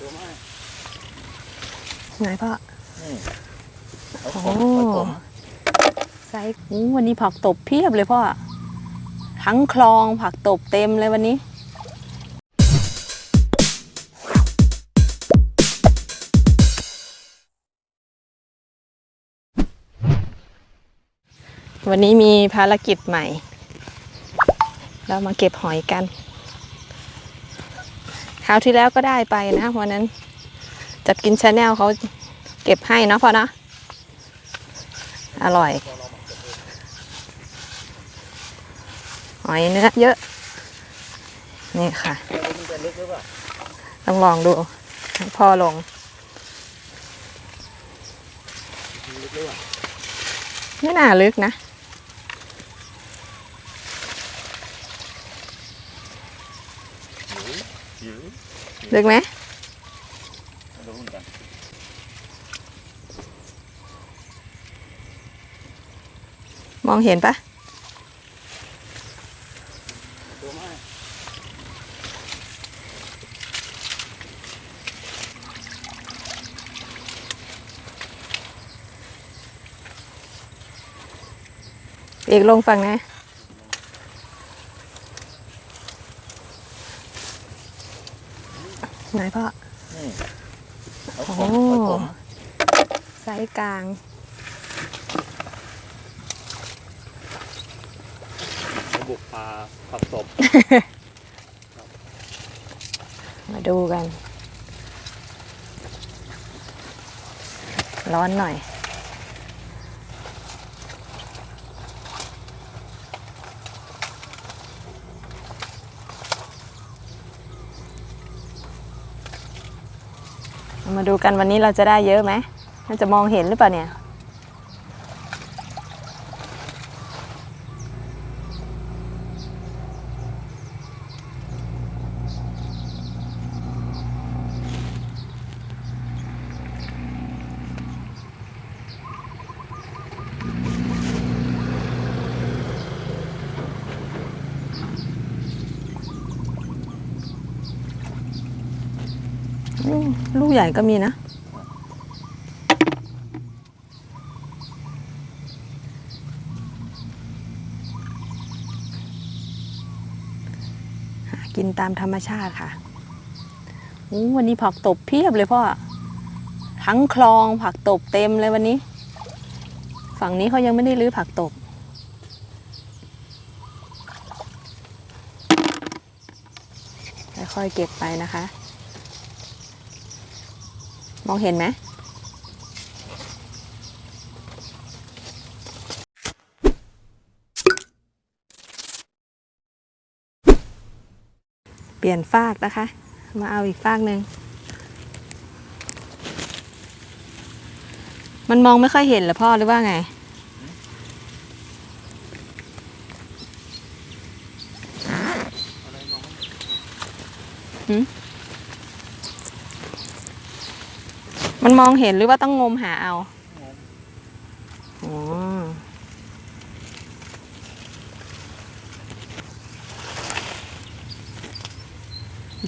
ตัวมากไหนพ่อนี่เอาโอ้ของผสมไซส์อู้วันนี้ผักตบเพียบเลยพ่อ ทั้งคลองผักตบเต็มเลยวันนี้วันนี้มีภารกิจใหม่ เรามาเก็บหอยกันค ราวที่แล้วก็ได้ไปนะวันนั้นจัดกินชาแนลเขาเก็บให้เนาะพอเนาะอร่อยหอยเนื้อเยอะ นี่ค่ะ ต้องลองดูพ่อลงไม่น่าลึกนะ หรือ ดึกไหมมองเห็นปะเอกลงฝั่งนะ ไหนพ่อ นี่เอาโอ้ของผสมไซส์กลาง ระบุปลาผักตบมาดูกัน ร้อนหน่อย มาดูกันวันนี้เราจะได้เยอะไหมน่าจะมองเห็นหรือเปล่าเนี่ย ลูกใหญ่ก็มีนะกินตามธรรมชาติค่ะวันนี้ผักตบเพียบเลยพ่อ ทั้งคลองผักตบเต็มเลยวันนี้ ฝั่งนี้เขายังไม่ได้รื้อผักตบ ค่อยๆเก็บไปนะคะ มองเห็นไหมเปลี่ยนฟากนะคะ มาเอาอีกฟากหนึ่งมันมองไม่ค่อยเห็นหรอพ่อหรือว่าไงอะไรมองไมันมองเห็นหรือว่าต้องงมหาเอาโอ๋อ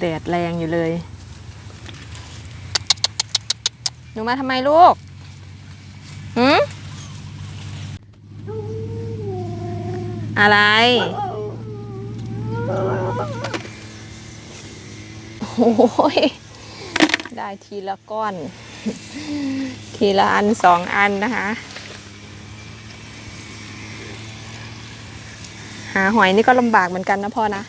แดดแรงอยู่เลย หนูมาทำไมลูกหืมอะไร โอ้ย ได้ทีละก้อน ทีละอันสองอันนะคะ หาหอยนี่ก็ลำบากเหมือนกันนะพ่อนะ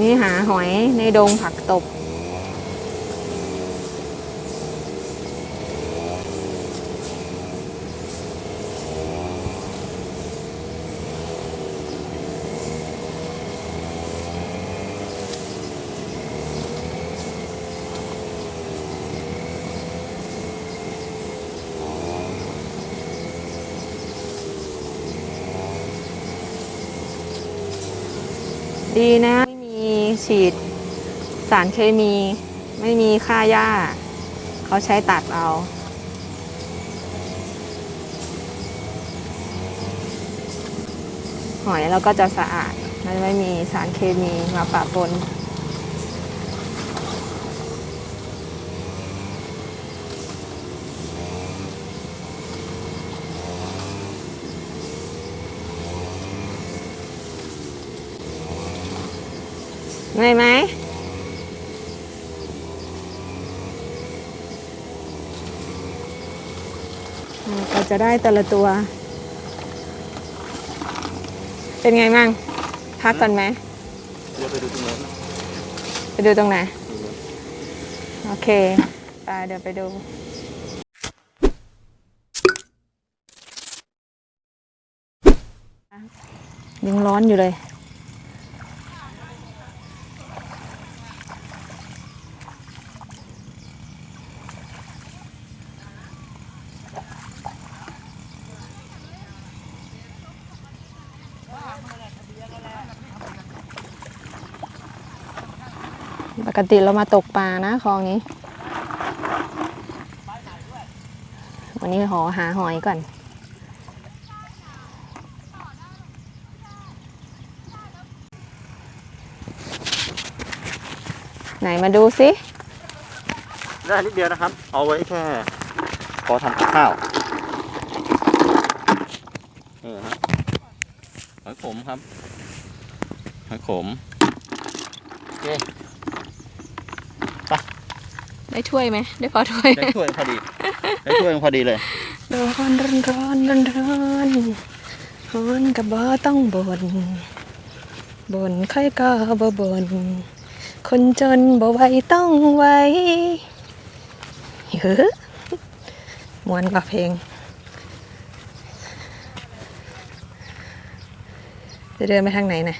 นี่หาหอยในดงผักตบ ดีนะ ฉีด สารเคมี ไม่มีค่าหญ้า เขาใช้ตัดเอาหอยเราก็จะสะอาด มันไม่มีสารเคมีมาปะปน เหนื่อยไหมอ่าก็จะได้แต่ละตัว เป็นไงมั่งพักก่อนไหมเดี๋ยวไปดูตรงนู้นไปดูตรงไหนตรงนู้นโอเคไปเดี๋ยวไปดูยังร้อนอยู่เลย กติเรามาตกปลานะคลองนี้ วันนี้ขอหาหอยก่อน ไหนมาดูสิได้นิดเดียวนะครับ เอาไว้แค่พอทำกับข้าวเออฮะหอยขมครับหอยขมโอเค ได้ถ้วยไหมได้พอถ้วยได้ถ้วยพอดีได้ถ้วยพอดีเลยร้อนร้อนร้อนร้อนร้อนร้อนกับบ่ต้องบนบนใครก็บ่บนคนจนบ่ไหวต้องไหวเฮ้อมวนกว่าเพลงจะเดินไปทางไหนนะ